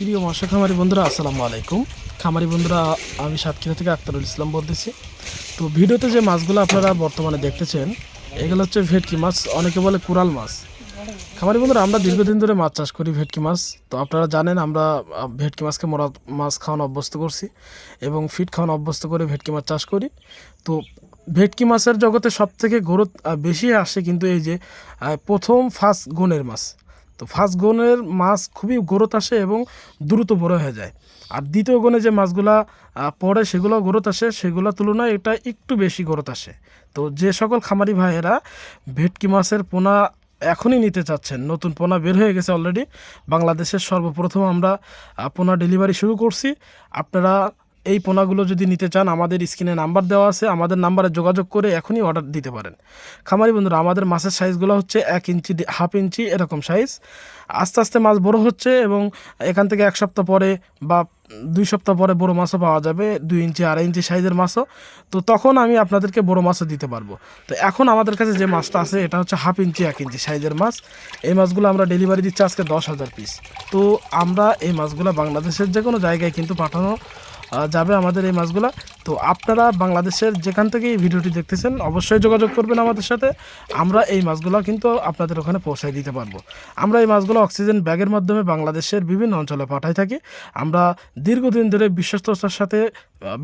প্রিয় মৎস্য খামারি বন্ধুরা, আসসালামু আলাইকুম। খামারি বন্ধুরা, আমি সাতক্ষীরা থেকে আক্তারুল ইসলাম বলতেছি। তো ভিডিওতে যে মাছগুলো আপনারা বর্তমানে দেখতেছেন, এগুলো হচ্ছে ভেটকি মাছ, অনেকে বলে কুরাল মাছ। খামারি বন্ধুরা, আমরা দীর্ঘদিন ধরে মাছ চাষ করি ভেটকি মাছ। তো আপনারা জানেন, আমরা ভেটকি মাছকে মরা, মাছ খাওয়ানো অভ্যস্ত করছি এবং ফিট খাওয়ানো অভ্যস্ত করে ভেটকি মাছ চাষ করি। তো ভেটকি মাছের জগতে সব থেকে গ্রোথ বেশি আসে কিন্তু এই যে প্রথম ফার্স্ট গুণের মাছ। তো ফার্স্ট গুণের মাছ খুবই গ্রোথ আসে এবং দ্রুত বড় হয়ে যায়। আর দ্বিতীয় গুণে যে মাছগুলা পড়ে সেগুলো গ্রোথ আসে, সেগুলোর তুলনায় এটা একটু বেশি গ্রোথ আসে। তো যে সকল খামারি ভাইয়েরা ভেটকি মাছের পোনা এখনই নিতে চাচ্ছেন, নতুন পোনা বের হয়ে গেছে অলরেডি বাংলাদেশের সর্বপ্রথম আমরা পোনা ডেলিভারি শুরু করছি। আপনারা এই পোনাগুলো যদি নিতে চান, আমাদের স্ক্রিনে নাম্বার দেওয়া আছে, আমাদের নাম্বারে যোগাযোগ করে এখনই অর্ডার দিতে পারেন। খামারি বন্ধুরা, আমাদের মাছের সাইজগুলো হচ্ছে এক ইঞ্চি হাফ ইঞ্চি এরকম সাইজ আস্তে আস্তে মাছ বড় হচ্ছে এবং এখান থেকে এক সপ্তাহ পরে বা দুই সপ্তাহ পরে বড় মাছও পাওয়া যাবে, দুই ইঞ্চি, আড়াই ইঞ্চি সাইজের মাছও। তো তখন আমি আপনাদেরকে বড় মাছও দিতে পারব। তো এখন আমাদের কাছে যে মাছটা আছে, এটা হচ্ছে হাফ ইঞ্চি, এক ইঞ্চি সাইজের মাছ। এই মাছগুলো আমরা ডেলিভারি দিচ্ছি আজকে দশ হাজার পিস তো আমরা এই মাছগুলো বাংলাদেশের যে কোনো জায়গায় কিন্তু পাঠানো যাবে আমাদের এই মাছগুলো। তো আপনারা বাংলাদেশের যেখান থেকে এই ভিডিওটি দেখতেছেন, অবশ্যই যোগাযোগ করবেন আমাদের সাথে। আমরা এই মাছগুলো কিন্তু আপনাদের ওখানে পৌঁছায় দিতে পারব। আমরা এই মাছগুলো অক্সিজেন ব্যাগের মাধ্যমে বাংলাদেশের বিভিন্ন অঞ্চলে পাঠাই থাকি। আমরা দীর্ঘদিন ধরে বিশ্বস্ততার সাথে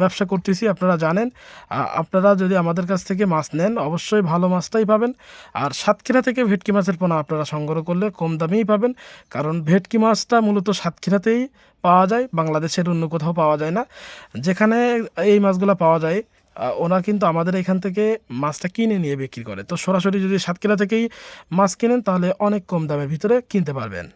ব্যবসা করতেছি, আপনারা জানেন। আপনারা যদি আমাদের কাছ থেকে মাছ নেন, অবশ্যই ভালো মাছটাই পাবেন। আর সাতক্ষীরা থেকে ভেটকি মাছের পোনা আপনারা সংগ্রহ করলে কম দামেই পাবেন। কারণ ভেটকি মাছটা মূলত সাতক্ষীরাতেই পাওয়া যায়, বাংলাদেশের অন্য কোথাও পাওয়া যায় না। যেখানে এই মাছগুলো পাওয়া যায় ওরা কিন্তু আমাদের এখান থেকে মাছটা কিনে নিয়ে বিক্রি করে। তো সরাসরি যদি সাতক্ষীরা থেকেই মাছ কিনেন, তাহলে অনেক কম দামের ভিতরে কিনতে পারবেন।